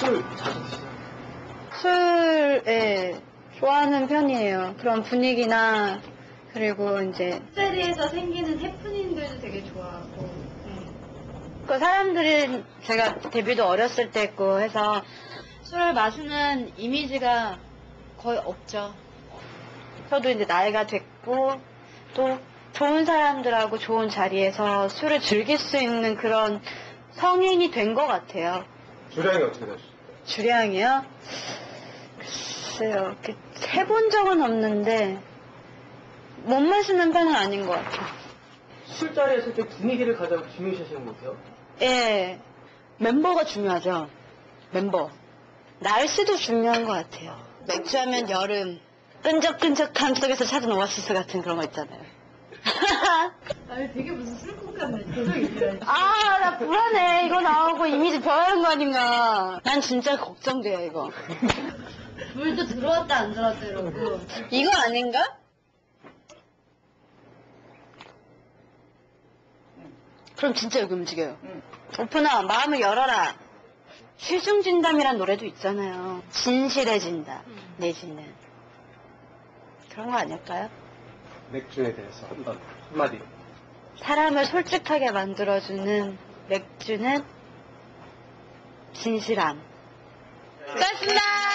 술 자주 드시나요? 술, 예, 좋아하는 편이에요. 그런 분위기나, 그리고 이제, 셀리에서 생기는 해프닝들도 되게 좋아하고. 네. 그 사람들이 제가 데뷔도 어렸을 때 했고 해서 술을 마시는 이미지가 거의 없죠. 저도 이제 나이가 됐고, 또 좋은 사람들하고 좋은 자리에서 술을 즐길 수 있는 그런 성인이 된 것 같아요. 주량이 어떻게 되셨어요? 주량이요? 글쎄요, 이렇게 해본 적은 없는데, 못 마시는 편은 아닌 것 같아요. 술자리에서 때 분위기를 가장 중요시하시는 것 같아요. 예, 멤버가 중요하죠. 멤버. 날씨도 중요한 것 같아요. 맥주하면 여름, 끈적끈적함 속에서 찾은 오아시스 같은 그런 거 있잖아요. 아니, 되게 무슨 술국 같네. 얘기하지. 아, 나 불안해. 이거 나오고 이미지 변하는 거 아닌가. 난 진짜 걱정돼요, 이거. 물도 들어왔다 안 들어왔다 이러고. 이거 아닌가? 그럼 진짜 여기 움직여요. 오픈아, 마음을 열어라. 실중진담이란 노래도 있잖아요. 진실해진다, 내지는. 그런 거 아닐까요? 맥주에 대해서 어떤 한마디. 사람을 솔직하게 만들어주는 맥주는 진실함. 수고하셨습니다!